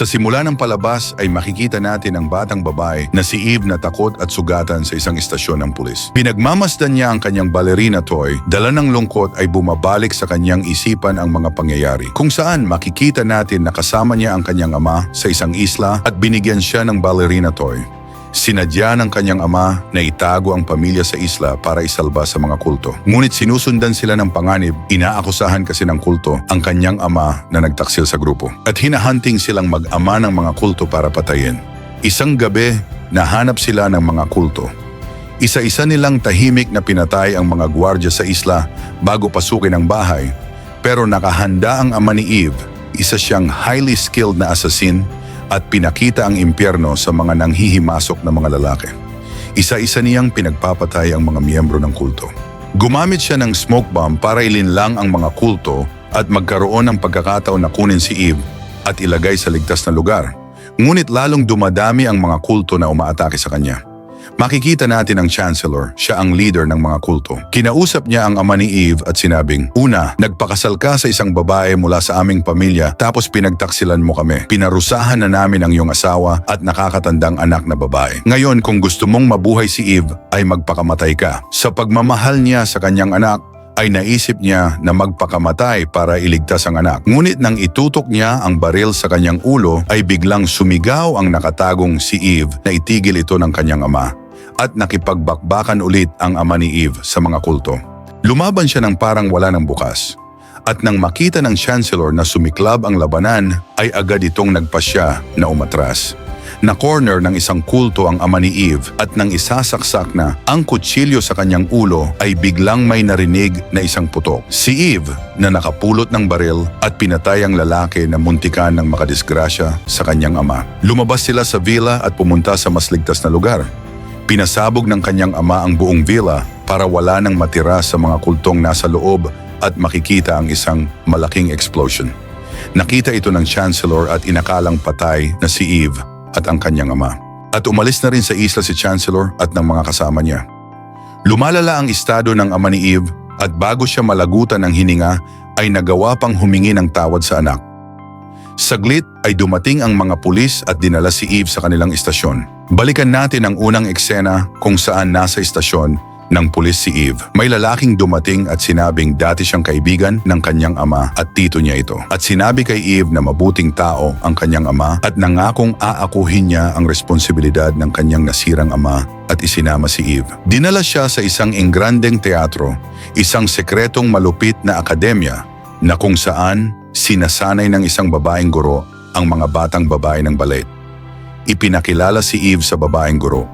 Sa simula ng palabas ay makikita natin ang batang babae na si Eve na takot at sugatan sa isang istasyon ng pulis. Pinagmamasdan niya ang kanyang ballerina toy, dala ng lungkot ay bumabalik sa kanyang isipan ang mga pangyayari. Kung saan makikita natin na kasama niya ang kanyang ama sa isang isla at binigyan siya ng ballerina toy. Sinadya ng kanyang ama na itago ang pamilya sa isla para isalba sa mga kulto. Ngunit sinusundan sila ng panganib, inaakusahan kasi ng kulto ang kanyang ama na nagtaksil sa grupo. At hinahunting silang mag-ama ng mga kulto para patayin. Isang gabi, nahanap sila ng mga kulto. Isa-isa nilang tahimik na pinatay ang mga gwardya sa isla bago pasukin ang bahay. Pero nakahanda ang ama ni Eve, isa siyang highly skilled na assassin at pinakita ang impyerno sa mga nanghihimasok na mga lalaki. Isa-isa niyang pinagpapatay ang mga miyembro ng kulto. Gumamit siya ng smoke bomb para ilinlang ang mga kulto at magkaroon ng pagkakataon na kunin si Eve at ilagay sa ligtas na lugar. Ngunit lalong dumadami ang mga kulto na umaatake sa kanya. Makikita natin ang Chancellor, siya ang leader ng mga kulto. Kinausap niya ang ama ni Eve at sinabing, Una, nagpakasal ka sa isang babae mula sa aming pamilya tapos pinagtaksilan mo kami. Pinarusahan na namin ang iyong asawa at nakakatandang anak na babae. Ngayon kung gusto mong mabuhay si Eve ay magpakamatay ka. Sa pagmamahal niya sa kanyang anak, ay naisip niya na magpakamatay para iligtas ang anak. Ngunit nang itutok niya ang baril sa kanyang ulo ay biglang sumigaw ang nakatagong si Eve na itigil ito ng kanyang ama at nakipagbakbakan ulit ang ama ni Eve sa mga kulto. Lumaban siya ng parang wala ng bukas. At nang makita ng Chancellor na sumiklab ang labanan ay agad itong nagpasya na umatras. Na corner ng isang kulto ang ama ni Eve at nang isasaksak na ang kutsilyo sa kanyang ulo ay biglang may narinig na isang putok. Si Eve na nakapulot ng baril at pinatay ang lalaki na muntikan ng makadisgrasya sa kanyang ama. Lumabas sila sa villa at pumunta sa mas ligtas na lugar. Pinasabog ng kanyang ama ang buong villa para wala nang matira sa mga kultong nasa loob at makikita ang isang malaking explosion. Nakita ito ng Chancellor at inakalang patay na si Eve at ang kanyang ama. At umalis na rin sa isla si Chancellor at ng mga kasama niya. Lumalala ang estado ng ama ni Eve at bago siya malagutan ng hininga ay nagawa pang humingi ng tawad sa anak. Saglit ay dumating ang mga pulis at dinala si Eve sa kanilang istasyon. Balikan natin ang unang eksena kung saan nasa istasyon ng pulis si Eve. May lalaking dumating at sinabing dati siyang kaibigan ng kanyang ama at tito niya ito. At sinabi kay Eve na mabuting tao ang kanyang ama at nangakong aakuhin niya ang responsibilidad ng kanyang nasirang ama at isinama si Eve. Dinala siya sa isang engrandeng teatro, isang sekretong malupit na akademya na kung saan sinasanay ng isang babaeng guro ang mga batang babae ng ballet. Ipinakilala si Eve sa babaeng guro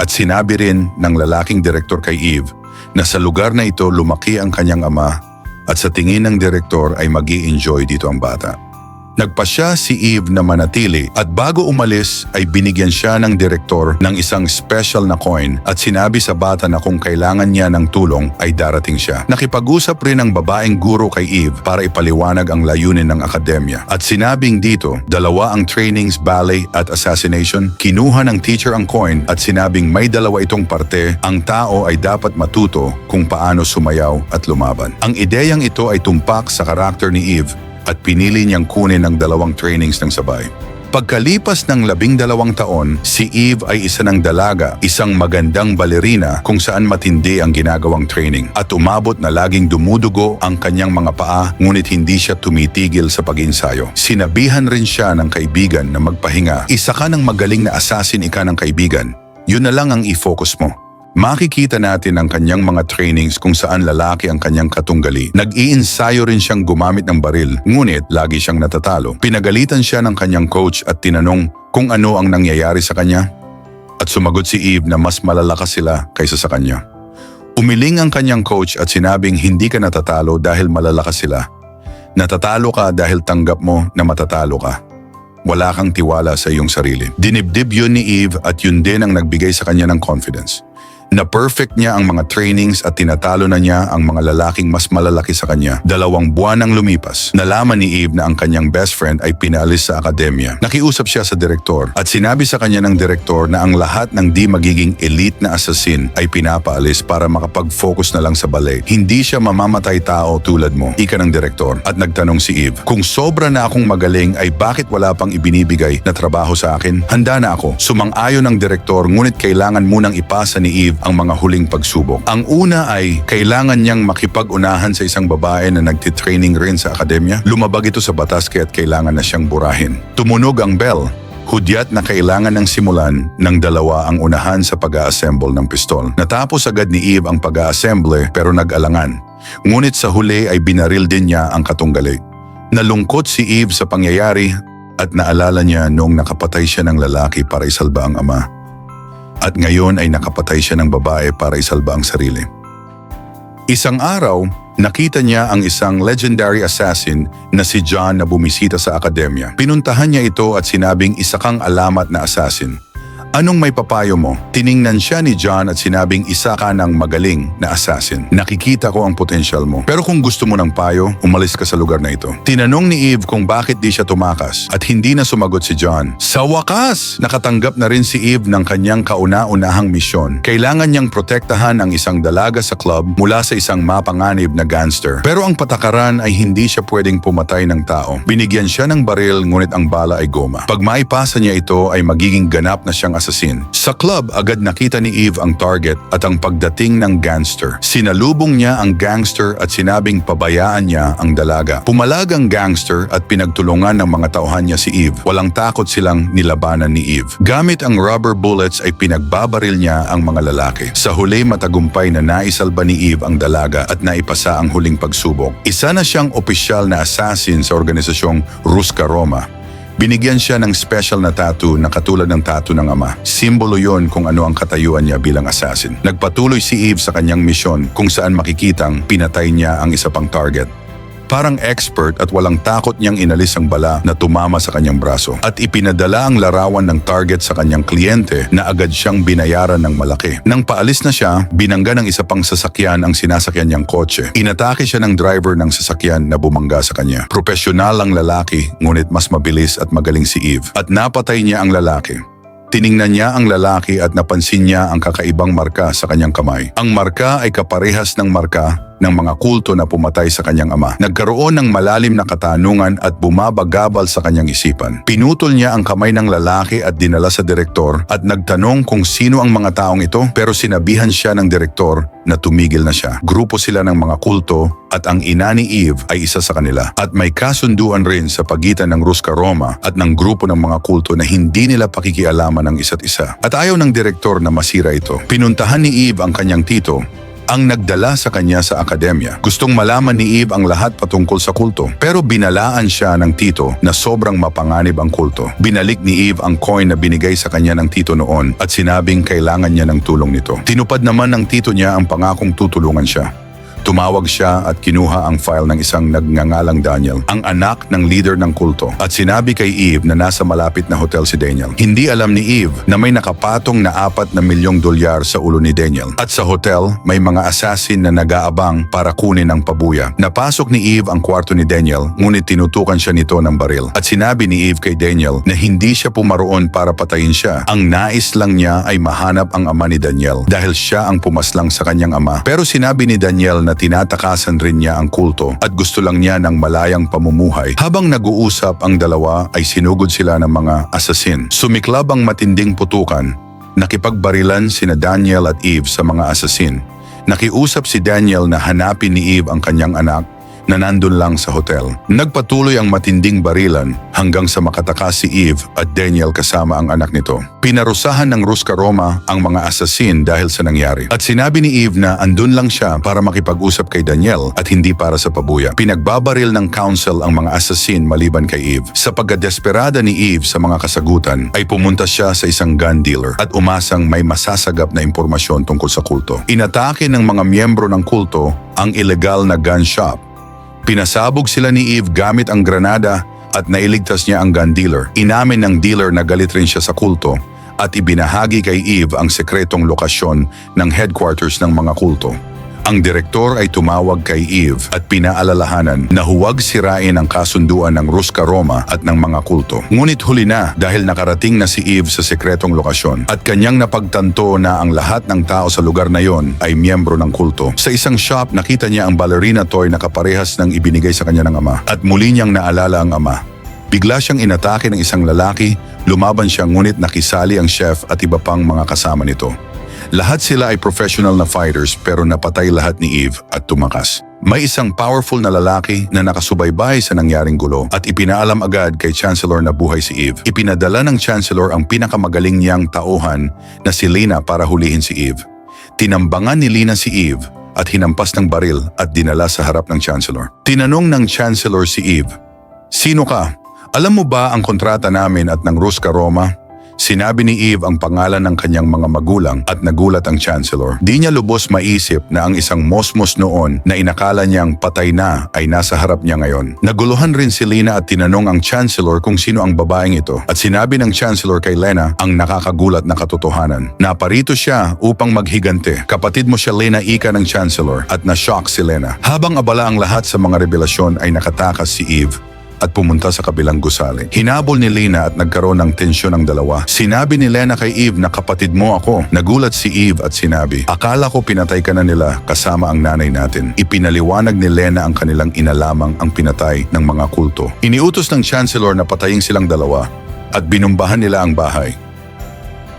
at sinabi rin ng lalaking direktor kay Eve na sa lugar na ito lumaki ang kanyang ama at sa tingin ng direktor ay mag enjoy dito ang bata. Nagpasya si Eve na manatili at bago umalis ay binigyan siya ng direktor ng isang special na coin at sinabi sa bata na kung kailangan niya ng tulong ay darating siya. Nakipag-usap rin ang babaeng guro kay Eve para ipaliwanag ang layunin ng akademya. At sinabing dito, dalawa ang trainings, ballet at assassination. Kinuha ng teacher ang coin at sinabing may dalawa itong parte, ang tao ay dapat matuto kung paano sumayaw at lumaban. Ang ideyang ito ay tumpak sa karakter ni Eve at pinili niyang kunin ang dalawang trainings ng sabay. Pagkalipas ng labing dalawang taon, si Eve ay isa ng dalaga, isang magandang balerina kung saan matindi ang ginagawang training at umabot na laging dumudugo ang kanyang mga paa ngunit hindi siya tumitigil sa pag-insayo. Sinabihan rin siya ng kaibigan na magpahinga. Isa ka ng magaling na assassin ika ng kaibigan. Yun na lang ang i-focus mo. Makikita natin ang kanyang mga trainings kung saan lalaki ang kanyang katunggali. Nag-iinsayo rin siyang gumamit ng baril, ngunit lagi siyang natatalo. Pinagalitan siya ng kanyang coach at tinanong kung ano ang nangyayari sa kanya. At sumagot si Eve na mas malalakas sila kaysa sa kanya. Umiling ang kanyang coach at sinabing hindi ka natatalo dahil malalakas sila. Natatalo ka dahil tanggap mo na matatalo ka. Wala kang tiwala sa iyong sarili. Dinibdib yun ni Eve at yun din ang nagbigay sa kanya ng confidence. Na perfect niya ang mga trainings at tinatalo na niya ang mga lalaking mas malalaki sa kanya. Dalawang buwan nang lumipas, nalaman ni Eve na ang kanyang best friend ay pinaalis sa akademya. Nakiusap siya sa direktor at sinabi sa kanya ng direktor na ang lahat ng di magiging elite na assassin ay pinapaalis para makapag-focus na lang sa ballet. Hindi siya mamamatay tao tulad mo, ika ng direktor. At nagtanong si Eve, kung sobra na akong magaling ay bakit wala pang ibinibigay na trabaho sa akin? Handa na ako. Sumang-ayon ng direktor ngunit kailangan munang ipasa ni Eve ang mga huling pagsubok. Ang una ay kailangan niyang makipag-unahan sa isang babae na nagtitraining rin sa akademya. Lumabag ito sa batas kaya't kailangan na siyang burahin. Tumunog ang bell. Hudyat na kailangan ng simulan ng dalawa ang unahan sa pag-assemble ng pistol. Natapos agad ni Eve ang pag-assemble pero nag-alangan. Ngunit sa huli ay binaril din niya ang katunggali. Nalungkot si Eve sa pangyayari at naalala niya noong nakapatay siya ng lalaki para isalba ang ama. At ngayon ay nakapatay siya ng babae para isalba ang sarili. Isang araw, nakita niya ang isang legendary assassin na si John na bumisita sa akademya. Pinuntahan niya ito at sinabing isa kang alamat na assassin. Anong may papayo mo? Tiningnan siya ni John at sinabing isa ka ng magaling na assassin. Nakikita ko ang potensyal mo. Pero kung gusto mo ng payo, umalis ka sa lugar na ito. Tinanong ni Eve kung bakit di siya tumakas at hindi na sumagot si John. Sa wakas, nakatanggap na rin si Eve ng kanyang kauna-unahang misyon. Kailangan niyang protektahan ang isang dalaga sa club mula sa isang mapanganib na gangster. Pero ang patakaran ay hindi siya pwedeng pumatay ng tao. Binigyan siya ng baril ngunit ang bala ay goma. Pag maipasa niya ito ay magiging ganap na siyang assassin. Sa club, agad nakita ni Eve ang target at ang pagdating ng gangster. Sinalubong niya ang gangster at sinabing pabayaan niya ang dalaga. Pumalag ang gangster at pinagtulungan ng mga tauhan niya si Eve. Walang takot silang nilabanan ni Eve. Gamit ang rubber bullets ay pinagbabaril niya ang mga lalaki. Sa huli matagumpay na naisalba ni Eve ang dalaga at naipasa ang huling pagsubok. Isa na siyang opisyal na assassin sa organisasyong Ruska Roma. Binigyan siya ng special na tattoo na katulad ng tattoo ng ama. Simbolo yon kung ano ang katayuan niya bilang assassin. Nagpatuloy si Eve sa kanyang misyon kung saan makikitang pinatay niya ang isa pang target. Parang expert at walang takot niyang inalis ang bala na tumama sa kanyang braso at ipinadala ang larawan ng target sa kanyang kliyente na agad siyang binayaran ng malaki. Nang paalis na siya, binangga ng isa pang sasakyan ang sinasakyan niyang kotse. Inatake siya ng driver ng sasakyan na bumangga sa kanya. Profesional ang lalaki ngunit mas mabilis at magaling si Eve at napatay niya ang lalaki. Tiningnan niya ang lalaki at napansin niya ang kakaibang marka sa kanyang kamay. Ang marka ay kaparehas ng marka ng mga kulto na pumatay sa kanyang ama. Nagkaroon ng malalim na katanungan at bumabagabal sa kanyang isipan. Pinutol niya ang kamay ng lalaki at dinala sa direktor at nagtanong kung sino ang mga taong ito pero sinabihan siya ng direktor na tumigil na siya. Grupo sila ng mga kulto at ang ina ni Eve ay isa sa kanila. At may kasunduan rin sa pagitan ng Ruska Roma at ng grupo ng mga kulto na hindi nila pakikialaman ng isa't isa. At ayaw ng direktor na masira ito. Pinuntahan ni Eve ang kanyang tito ang nagdala sa kanya sa akademya. Gustong malaman ni Eve ang lahat patungkol sa kulto. Pero binalaan siya ng tito na sobrang mapanganib ang kulto. Binalik ni Eve ang coin na binigay sa kanya ng tito noon at sinabing kailangan niya ng tulong nito. Tinupad naman ng tito niya ang pangakong tutulungan siya. Tumawag siya at kinuha ang file ng isang nagngangalang Daniel, ang anak ng leader ng kulto. At sinabi kay Eve na nasa malapit na hotel si Daniel. Hindi alam ni Eve na may nakapatong na apat na milyong dolyar sa ulo ni Daniel. At sa hotel, may mga assassin na nag-aabang para kunin ang pabuya. Napasok ni Eve ang kwarto ni Daniel, ngunit tinutukan siya nito ng baril. At sinabi ni Eve kay Daniel na hindi siya pumaroon para patayin siya. Ang nais lang niya ay mahanap ang ama ni Daniel dahil siya ang pumaslang sa kanyang ama. Pero sinabi ni Daniel na tinatakasan rin niya ang kulto at gusto lang niya ng malayang pamumuhay. Habang nag-uusap ang dalawa ay sinugod sila ng mga assassin. Sumiklab ang matinding putukan. Nakipagbarilan sina Daniel at Eve sa mga assassin. Nakiusap si Daniel na hanapin ni Eve ang kanyang anak na nandun lang sa hotel. Nagpatuloy ang matinding barilan hanggang sa makatakas si Eve at Daniel kasama ang anak nito. Pinarusahan ng Ruska Roma ang mga assassin dahil sa nangyari. At sinabi ni Eve na andun lang siya para makipag-usap kay Daniel at hindi para sa pabuya. Pinagbabaril ng council ang mga assassin maliban kay Eve. Sa pagkadesperada ni Eve sa mga kasagutan ay pumunta siya sa isang gun dealer at umasang may masasagap na impormasyon tungkol sa kulto. Inatake ng mga miyembro ng kulto ang illegal na gun shop Pinasabog sila ni Eve gamit ang granada at nailigtas niya ang gun dealer. Inamin ng dealer na galit rin siya sa kulto at ibinahagi kay Eve ang sekretong lokasyon ng headquarters ng mga kulto. Ang direktor ay tumawag kay Eve at pinaalalahanan na huwag sirain ang kasunduan ng Ruska Roma at ng mga kulto. Ngunit huli na dahil nakarating na si Eve sa sekretong lokasyon at kanyang napagtanto na ang lahat ng tao sa lugar na yon ay miyembro ng kulto. Sa isang shop nakita niya ang ballerina toy na kaparehas ng ibinigay sa kanya ng ama at muli niyang naalala ang ama. Bigla siyang inatake ng isang lalaki, lumaban siya ngunit nakisali ang chef at iba pang mga kasama nito. Lahat sila ay professional na fighters pero napatay lahat ni Eve at tumakas. May isang powerful na lalaki na nakasubaybay sa nangyaring gulo at ipinaalam agad kay Chancellor na buhay si Eve. Ipinadala ng Chancellor ang pinakamagaling niyang tauhan na si Lina para hulihin si Eve. Tinambangan ni Lina si Eve at hinampas ng baril at dinala sa harap ng Chancellor. Tinanong ng Chancellor si Eve, Sino ka? Alam mo ba ang kontrata namin at ng Ruska Roma? Sinabi ni Eve ang pangalan ng kanyang mga magulang at nagulat ang Chancellor. Di niya lubos maisip na ang isang mosmos noon na inakala niyang patay na ay nasa harap niya ngayon. Naguluhan rin si Lina at tinanong ang Chancellor kung sino ang babaeng ito. At sinabi ng Chancellor kay Lena ang nakakagulat na katotohanan. Naparito siya upang maghigante. Kapatid mo siya Lena ika ng Chancellor at na-shock si Lena. Habang abala ang lahat sa mga revelasyon ay nakatakas si Eve at pumunta sa kabilang gusali. Hinabol ni Lena at nagkaroon ng tensyon ang dalawa. Sinabi ni Lena kay Eve na kapatid mo ako. Nagulat si Eve at sinabi, Akala ko pinatay ka na nila kasama ang nanay natin. Ipinaliwanag ni Lena ang kanilang ina lamang ang pinatay ng mga kulto. Iniutos ng Chancellor na patayin silang dalawa at binumbahan nila ang bahay.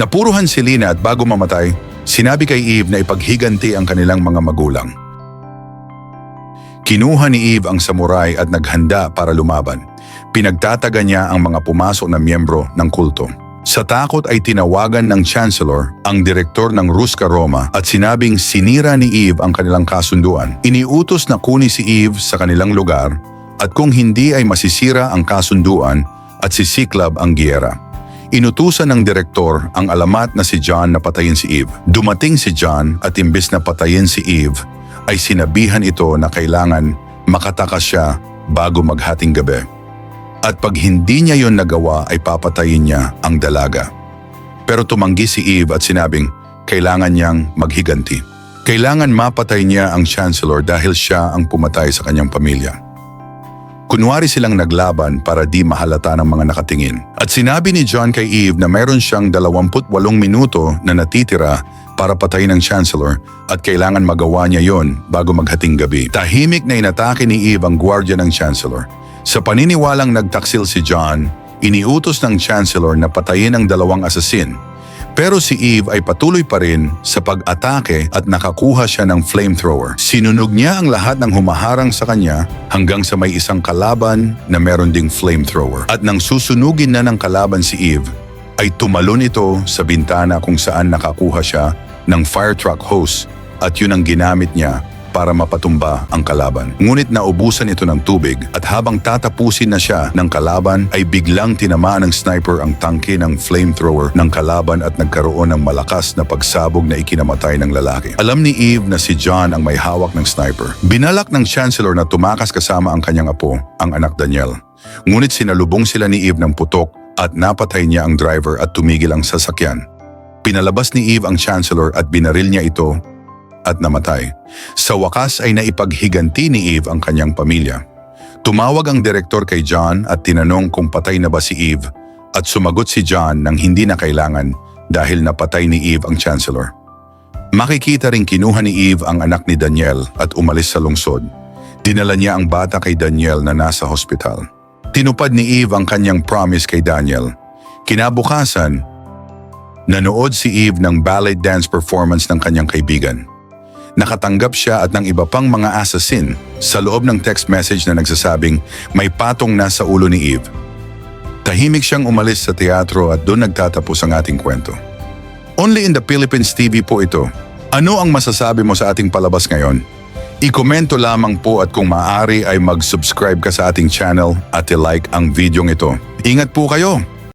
Napuruhan si Lena at bago mamatay, sinabi kay Eve na ipaghiganti ang kanilang mga magulang. Kinuha ni Eve ang samurai at naghanda para lumaban. Pinagtataga niya ang mga pumasok na miyembro ng kulto. Sa takot ay tinawagan ng Chancellor ang direktor ng Ruska Roma at sinabing sinira ni Eve ang kanilang kasunduan. Iniutos na kunin si Eve sa kanilang lugar at kung hindi ay masisira ang kasunduan at sisiklab ang giyera. Inutusan ng direktor ang alamat na si John na patayin si Eve. Dumating si John at imbes na patayin si Eve, ay sinabihan ito na kailangan makatakas siya bago maghating gabi. At pag hindi niya yon nagawa ay papatayin niya ang dalaga. Pero tumanggi si Eve at sinabing kailangan niyang maghiganti. Kailangan mapatay niya ang Chancellor dahil siya ang pumatay sa kanyang pamilya. Kunwari silang naglaban para di mahalata ng mga nakatingin. At sinabi ni John kay Eve na mayroon siyang 28 minuto na natitira para patayin ang Chancellor at kailangan magawa niya yon bago maghating gabi. Tahimik na inatake ni Eve ang gwardiya ng Chancellor. Sa paniniwalang nagtaksil si John, iniutos ng Chancellor na patayin ang dalawang asasin. Pero si Eve ay patuloy pa rin sa pag-atake at nakakuha siya ng flamethrower. Sinunog niya ang lahat ng humaharang sa kanya hanggang sa may isang kalaban na meron ding flamethrower. At nang susunugin na ng kalaban si Eve, ay tumalon ito sa bintana kung saan nakakuha siya ng fire truck hose at yun ang ginamit niya para mapatumba ang kalaban. Ngunit naubusan ito ng tubig at habang tatapusin na siya ng kalaban ay biglang tinamaan ng sniper ang tangke ng flamethrower ng kalaban at nagkaroon ng malakas na pagsabog na ikinamatay ng lalaki. Alam ni Eve na si John ang may hawak ng sniper. Binalak ng Chancellor na tumakas kasama ang kanyang apo, ang anak Daniel. Ngunit sinalubong sila ni Eve ng putok at napatay niya ang driver at tumigil ang sasakyan. Pinalabas ni Eve ang Chancellor at binaril niya ito at namatay. Sa wakas ay naipaghiganti ni Eve ang kanyang pamilya. Tumawag ang direktor kay John at tinanong kung patay na ba si Eve at sumagot si John nang hindi na kailangan dahil napatay ni Eve ang Chancellor. Makikita ring kinuha ni Eve ang anak ni Daniel at umalis sa lungsod. Dinala niya ang bata kay Daniel na nasa hospital. Tinupad ni Eve ang kanyang promise kay Daniel. Kinabukasan, nanood si Eve ng ballet dance performance ng kanyang kaibigan. Nakatanggap siya at ng iba pang mga assassin sa loob ng text message na nagsasabing may patong na sa ulo ni Eve. Tahimik siyang umalis sa teatro at doon nagtatapos ang ating kwento. Only in the Philippines TV po ito. Ano ang masasabi mo sa ating palabas ngayon? I-komento lamang po at kung maaari ay mag-subscribe ka sa ating channel at i-like ang videong ito. Ingat po kayo!